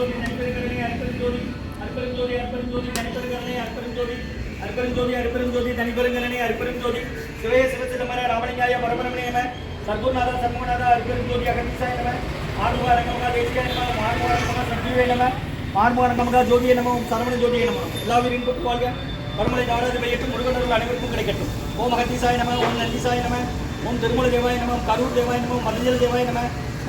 ஜோதி நடிப்பெருங்கரணை அற்பெருஞ்சோதி அற்பெருஞ்சோதி அற்பெருஞ்சோதி நடிப்பெருங்கரணை அற்பெருஞ்சோதி அற்பெருஞ்சோதி அற்பெருஞ்சோதி தனிப்பெருங்கரணை அற்பெருஞ்சோதி சிவய சிவசிதம்பர ராமலிங்காய பரபரமணியம சர்க்குநாத சண்முகநாத அற்பெருஞ்சோதி அகதீசாய நம. ஆறுமுக அரங்கமகா தேசிகாய நம மாறுமுக அரங்கமகா சஞ்சீவே நம. மாறுமுக அரங்கமகா ஜோதிய நம சரவண ஜோதிய நம. எல்லா உயிரின் கொண்டு வாழ்க. பரமலை தாராது பெய்யட்டும் முருகனர்கள் அனைவருக்கும் கிடைக்கட்டும். ஓம் அகத்தீசாய நம ஓம் நந்திசாய நம. ஓம் திருமூல தேவாய நம கரூர் தேவாய நம மதஞ்சல் தேவாய நம.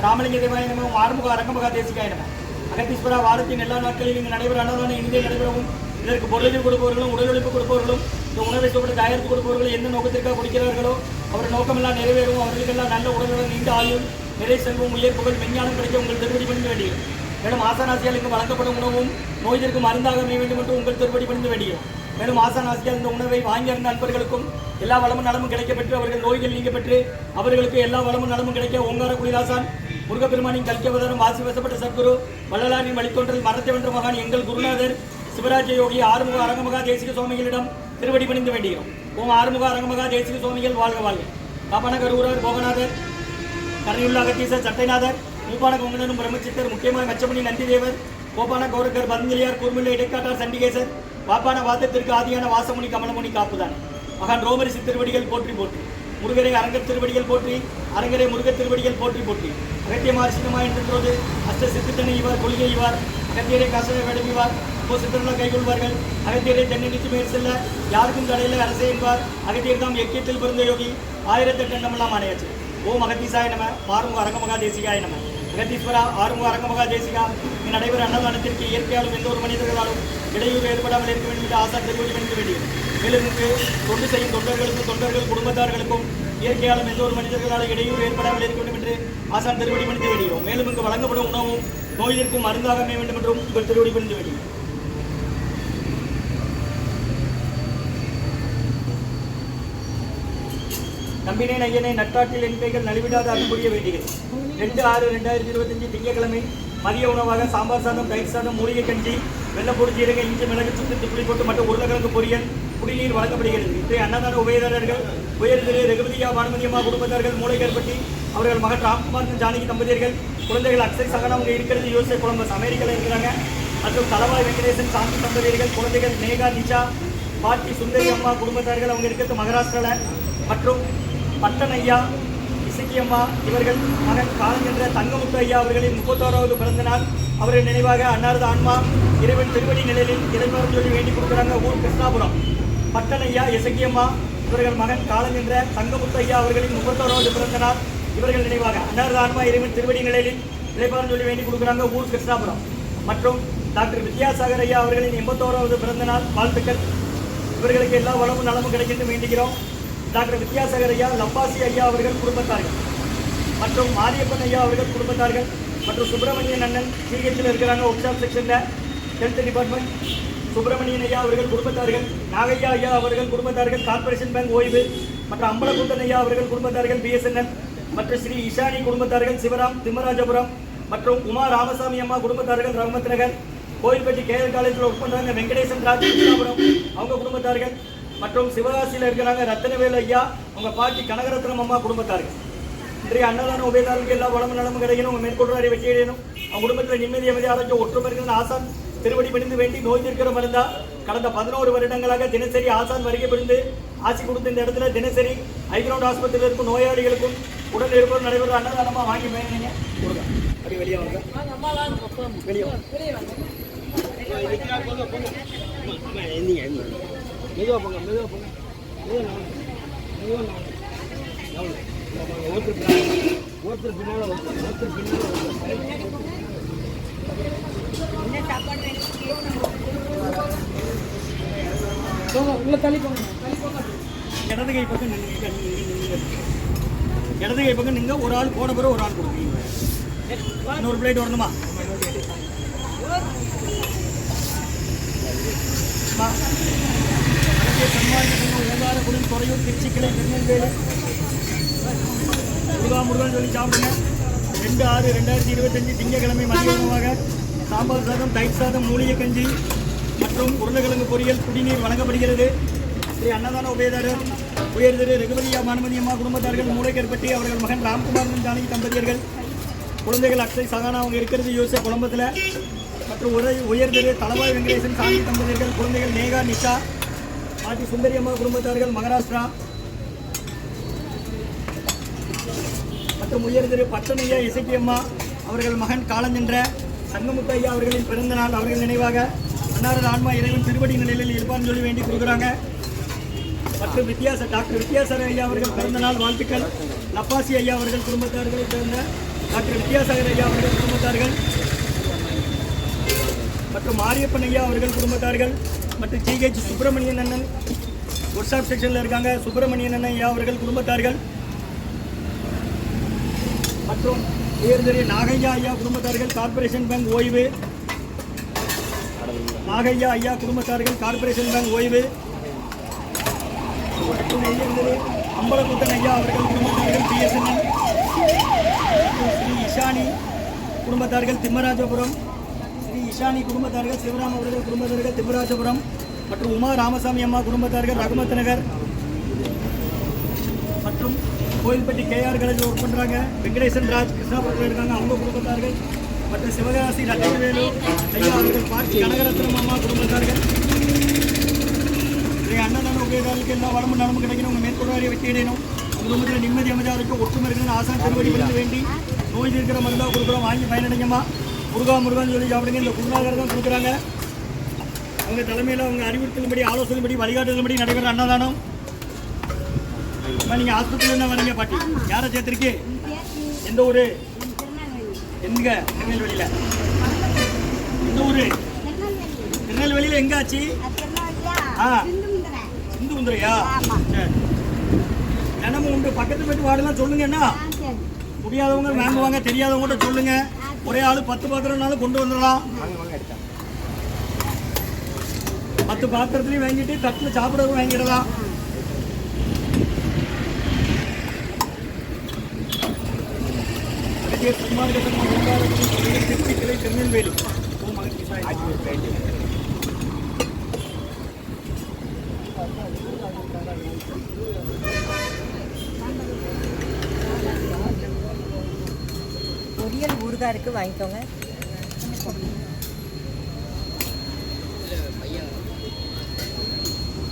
ராமலிங்க தேவாய நம ஓம் ஆறுமுக அரங்கமகா தேசிகாய நம. அகத்தீஸ்வரா வாரத்தின் எல்லா நாட்களிலும் இங்கு நடைபெற அன்னதான இந்திய நடைபெறவும் இதற்கு பொருளில் கொடுப்பவர்களும் உடல் உழைப்பு கொடுப்பவர்களும் இந்த உணவை சாப்பிட்டு தயாரித்து கொடுப்பவர்கள் எந்த நோக்கத்திற்காக குடிக்கிறார்களோ அவர் நோக்கமெல்லாம் நிறைவேறும். அவர்களுக்கெல்லாம் நல்ல உடல்நலம் நீண்ட ஆயுள் நிறை செல்வம் உயர் புகழ் விஞ்ஞானம் கிடைக்க உங்கள் திருப்படி பண்ண வேண்டியது. மேலும் ஆசானாசியால் இங்கு வழங்கப்படும் உணவும் நோய்திற்கு மருந்தாக அமைய வேண்டும் என்று உங்கள் திருப்படி பண்ண வேண்டியும் மேலும் ஆசானாசியால் இந்த உணவை வாங்கியிருந்த நண்பர்களுக்கும் எல்லா வளமும் நலமும் கிடைக்க பெற்று அவர்கள் நோய்கள் நீங்க பெற்று அவர்களுக்கு எல்லா வளமும் நலமும் கிடைக்க ஓங்கார குடிலாசான் முருகப்பெருமானின் கல்கியவதாரம் வாசி வசப்பட்ட சத்குரு வள்ளலாரின் வழித்தோன்றல் மரத்தை வென்ற மகான் எங்கள் குருநாதர் சிவராஜ யோகி ஆறுமுக அரங்கமகா தேசிக சுவாமிகளிடம் திருவடி பணிந்து வேண்டுகிறோம். ஓம் ஆறுமுக அரங்கமகா தேசிக சுவாமிகள் வாழ்க வாழ்க. காப்பன கரூரர் போகநாதர் கருணையுள்ள அகத்தீசர் சட்டைநாதர் மூப்பான கொங்கணனும் பிரம்மச்சித்தர் முக்கியமான மச்சமணி நந்திதேவர் கோபான கௌரக்கர் பதஞ்சலியார் கூர்மில்ல இடைக்காட்டார் சண்டிகேசர் பாப்பான வாதத்திற்கு ஆதியான வாசமுனி கமலமுனி காப்புதான். மகான் ரோமரிசி திருவடிகள் போற்றி போற்றி. முருகரை அரங்கத் திருவடிகள் போற்றி அரங்கரை முருக திருவடிகள் போற்றி போற்றி. அகத்திய மார்சினமா என்றது அஷ்ட சித்தித்தனை இவர் கொள்கை இவர் அகத்தியரை காசனை வேடமிவார் இப்போ கைகொள்வார்கள். அகத்தியரை தென்னடித்து மேல் செல்ல யாருக்கும் தடையில் அரசே என்பார். அகத்தியர் தாம் எக்கியத்தில் பிறந்த யோகி ஆயிரத்தெட்டு எண்ணமெல்லாம் ஆணையாச்சு. ஓம் அகத்தீசாய நம ஆறுமுக அரங்கமகா தேசிகாய நம. அகத்தீஸ்வரா ஆறுமுக அரங்கமகா தேசிகா இங்கு நடைபெறும் அன்னதானத்திற்கு இயற்கையாலும் எந்த ஒரு மனிதர்களாலும் இடையூறு ஏற்படாமல் இருக்க வேண்டும் என்று ஆசா திருவடி வேண்ட வேண்டும் மேலும் இங்கு தொண்டு செய்யும் தொண்டர்களுக்கும் தொண்டர்கள் குடும்பத்தார்களுக்கும் இயற்கையாலும் எந்த ஒரு மனிதர்களாலும் இடையூறு ஏற்படாமல் இருக்க வேண்டும் என்று ஆசான் திருவடி பணிந்து வேண்டுகிறோம் மேலும் இங்கு வழங்கப்படும் உணவும் நோயிற்கும் மருந்தாக அமைய வேண்டும் என்றும் உங்கள் திருவடி பணிந்து வேண்டுகிறோம் நம்பினே ஐயனை நட்டாற்றில் என் கைகள் நலிவிடாத அன்புரிய வேண்டுகிறேன் ரெண்டு ஆறு ரெண்டாயிரத்தி இருபத்தஞ்சு திங்கட்கிழமை மதிய உணவாக சாம்பார் சாதம் தயிர் சாதம் மூலிகை கஞ்சி வெள்ளப்பூடு ஜீரக இஞ்சி மிளகு சுத்து புளி போட்டு மற்றும் உருளைக்கிழங்கு பொரியல் குடிநீர் வழங்கப்படுகிறது. இன்றைய அன்னதான உபயதாரர்கள் உயர் ரகுபதியா பானுமதியம்மா குடும்பத்தார்கள் மூளைகற்பட்டி அவர்கள் மகன் ராம்குமார் ஜானகி தம்பதியர்கள் குழந்தைகள் அக்ஷய் சகனா அவங்க இருக்கிறது யோசை கொலம்பஸ் அமெரிக்காவில் இருக்கிறாங்க. மற்றும் தலவாய் வெங்கடேசன் சாந்தி தம்பதியர்கள் குழந்தைகள் மேகா நிஷா பாட்டி சுந்தரி அம்மா குடும்பத்தார்கள் அவங்க இருக்கிறது மகாராஷ்டிராவில் மற்றும் பட்டன் ஐயா இசக்கி இவர்கள் மகன் காலம் என்ற தங்கமுத்து ஐயா அவர்களின் முப்பத்தோராவது பிறந்த நாள் அவர்கள் நினைவாக அன்னாரது ஆன்மா இறைவன் திருவடி நிலையில் இறைவன் சொல்லி வேண்டி கொடுக்குறாங்க ஊர் கிருஷ்ணாபுரம். பட்டன் ஐயா இயசக்கியம்மா இவர்கள் மகன் காலம் என்ற தங்கமுத்து ஐயா அவர்களின் முப்பத்தோராவது பிறந்த நாள் இவர்கள் நினைவாக அன்னாரது ஆன்மா இறைவன் திருவடி நிலையில் இறைவன் சொல்லி வேண்டி கொடுக்குறாங்க ஊர் கிருஷ்ணாபுரம். மற்றும் டாக்டர் வித்யாசாகர் ஐயா அவர்களின் எண்பத்தோராவது பிறந்த நாள் வாழ்த்துக்கள். இவர்களுக்கு எல்லா வளமும் நலமும் கிடைக்கின்ற வேண்டுகிறோம். டாக்டர் வித்யாசாகர் ஐயா லப்பாசி ஐயா அவர்கள் குடும்பத்தார்கள். மற்றும் மாரியப்பன் ஐயா அவர்கள் குடும்பத்தார்கள். மற்றும் சுப்பிரமணியன் அண்ணன் சிஹெச்சில் இருக்கிறாங்க ஒப்சாப் செக்ஷனில் ஹெல்த் டிபார்ட்மெண்ட் சுப்பிரமணியன் ஐயா அவர்கள் குடும்பத்தார்கள் நாகையா ஐயா அவர்கள் குடும்பத்தார்கள் கார்ப்பரேஷன் பேங்க் ஓய்வு. மற்றும் அம்பலகுந்தன் ஐயா அவர்கள் குடும்பத்தார்கள் பிஎஸ்என்எல் மற்றும் ஸ்ரீ இஷானி குடும்பத்தார்கள் சிவராம் திம்மராஜபுரம். மற்றும் உமா ராமசாமி அம்மா குடும்பத்தார்கள் ரகுமத் நகர் கோயில்பட்டி கேஎல் காலேஜில் ஒர்க் பண்ணுறாங்க வெங்கடேசன் ராஜ் அவங்க குடும்பத்தார்கள். மற்றும் சிவகாசியில் இருக்கிறாங்க ரத்தனவேல் ஐயா உங்கள் பாட்டி கனகரத்னம் அம்மா குடும்பத்தார் இன்றைய அன்னதான உபயதாரர்களுக்கு எல்லா வளமும் நலமும் கிடைக்கணும் உங்கள் மேற்கொள்றாரை வெற்றி அடையணும் அவங்க குடும்பத்தில் நிம்மதி அமைதி ஆரோக்கியம் ஒற்றுமை இருக்கிற ஆசான் திருவடி பணிந்து வேண்டி நோய் தீர்க்கிற மருந்தா கடந்த பதினோரு வருடங்களாக தினசரி ஆசான் வருகை புரிந்து ஆசி கொடுத்த இந்த இடத்துல தினசரி ஐக்ரவுண்ட் ஆஸ்பத்திரியில் இருக்கும் நோயாளிகளுக்கும் உடல் இருப்போர் நடைபெறும் அன்னதானமாக வாங்கி போயிருந்தீங்க கொடுங்க அப்படி வெளியே வாங்க வெளியே வாங்க மெதுவாக போங்க மெதுவாக போங்க. மெதுவாக மெதுவாக ஒருத்தர் பின்னால ஒருத்தர் பின்னால் ஒருத்தர் ஒருத்தர் பின்னால் உள்ள தள்ளி போங்க. இடது கை பக்கம் நில்லுங்க. இடது கை பக்கம் நீங்க ஒரு ஆள் போன பிறகு ஒரு ஆள் கொடுக்குறீங்க இன்னொரு பிளேட் வரணுமா? அம்மா. அழகிய சன்மார்க்க சங்கம் ஓங்காரக்குடி துறையூர் திருச்சி கிளை திருநெல்வேலி. முருகா முருகன் சொல்லி சாப்பிடுங்க. ரெண்டு ஆறு ரெண்டாயிரத்தி இருபத்தஞ்சு திங்கட்கிழமை மதிய உணவாக சாம்பார் சாதம் தயிர் சாதம் மூலிகை கஞ்சி மற்றும் உருளைக்கிழங்கு பொரியல் குடிநீர் வழங்கப்படுகிறது. ஸ்ரீ அன்னதான உபயதாரர் உயர் திரு ரகுபதியா பானுமதி அம்மா குடும்பத்தார்கள் மூளைக்கற்பட்டி அவர்கள் மகன் ராம்குமார் ஜானகி தம்பதியர்கள் குழந்தைகள் அக்ஷய் சகானா அவங்க இருக்கிறது யோசிய குழம்பத்தில் மற்றும் உரை உயர்திரு தலவாய் வெங்கடேசன் சாந்தி தம்பதியர்கள் குழந்தைகள் நேகா நிஷா பாட்டி சுந்தரி அம்மா குடும்பத்தார்கள் மகாராஷ்டிரா. மற்றும் உயர் உயர்திரு பட்டணையா இசக்கியம்மா அவர்கள் மகன் காலஞ்சென்ற சங்கமுத்தையா அவர்களின் பிறந்த நாள் அவர்கள் நினைவாக அன்னாரது ஆன்மா இறைவன் திருவடி நிலையில் இருப்பான்னு சொல்லி வேண்டி கொடுக்குறாங்க. மற்றும் வித்தியாச டாக்டர் வித்யாசாகர் ஐயா அவர்கள் பிறந்த நாள் வாழ்த்துக்கள். லப்பாசி ஐயா அவர்கள் குடும்பத்தார்களை சேர்ந்த டாக்டர் வித்யாசாகர் ஐயா அவர்கள் குடும்பத்தார்கள். மற்றும் மாரியப்பன் ஐயா அவர்கள் குடும்பத்தார்கள் மற்றும் ஜிஹெச் சுப்பிரமணியன் அண்ணன் ஒர்க்ஷாப் செக்ஷனில் இருக்காங்க. சுப்பிரமணியன் அண்ணன் ஐயா அவர்கள் குடும்பத்தார்கள் மற்றும் உயர்ந்தறிய நாகையா ஐயா குடும்பத்தார்கள் கார்ப்பரேஷன் பேங்க் ஓய்வு. நாகையா ஐயா குடும்பத்தார்கள் கார்ப்பரேஷன் பேங்க் ஓய்வு. மற்றும் உயர்திரு அம்பலக்குட்டன் ஐயா அவர்கள் குடும்பத்தார்கள் பிஎஸ்என்எல் ஸ்ரீ இஷானி குடும்பத்தார்கள் திம்மராஜபுரம். ஸ்ரீ இஷானி குடும்பத்தார்கள் சிவராம் அவர்கள் குடும்பத்தார்கள் திம்மராஜபுரம் மற்றும் உமா ராமசாமி அம்மா குடும்பத்தார்கள் ரகுமத் நகர் மற்றும் கோயில்பட்டி கேஆர் காலேஜில் ஒர்க் பண்ணுறாங்க வெங்கடேசன் ராஜ் கிருஷ்ணாபுரத்தில் இருக்காங்க. அவங்க குடும்பத்தார்கள். மற்றும் சிவகாசி ரத்தனவேலு ஐயா அவர்கள் பார்த்தி கனகரத்னம் அம்மா குடும்பத்தார்கள். இன்றைய அன்னதான உபயோகாலுக்கு எல்லா வளமும் நலமும் கிடைக்கணும். உங்கள் மேற்கொள்வாரியை வெற்றி அடையணும். உங்கள் குடும்பத்தில் நிம்மதி அமைதியாக இருக்கும் ஒற்றுமை இருக்கணும் ஆசான் திருவடி பண்ண வேண்டி நோய் இருக்கிற மருந்தாக கொடுக்குறோம். வாங்கி பயனடைங்கம்மா. முருகா முருகான்னு சொல்லி சாப்பிடுங்க. இந்த குருநாதர் தான் கொடுக்குறாங்க. அவங்க தலைமையில் அவங்க அறிவுறுத்தலின்படி ஆலோசனைப்படி வழிகாட்டுதல்படி நடைபெற அன்னதானம். அம்மா, நீங்க ஹாஸ்பிட்டல் என்ன வரீங்க பாட்டி? யாரை சேர்த்திருக்கு? எந்த ஊரு? எங்க? திருநெல்வேலியில. எந்த ஊரு? திருநெல்வேலியில எங்க ஆச்சு? ஆ. சிந்து முந்திரையா சரி. தினமும் உண்டு. பக்கத்து வீட்டு வார்டெல்லாம் சொல்லுங்க என்ன? முடியாதவங்க வாங்குவாங்க தெரியாதவங்க சொல்லுங்க. ஒரே ஆளு பத்து பாத்திரம்னாலும் கொண்டு வந்துடலாம். பத்து பாத்திரத்துலையும் வாங்கிட்டு தட்டில் சாப்பிடவும் வாங்கிடலாம். கிளை திருநெல்வேலி ஓம் மகிழ்ச்சி சாய் பொரியல் ஊறுகாய் இருக்கு வாங்கிக்கோங்க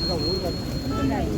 அதான் ஊருக்கு ஊறுகாய்.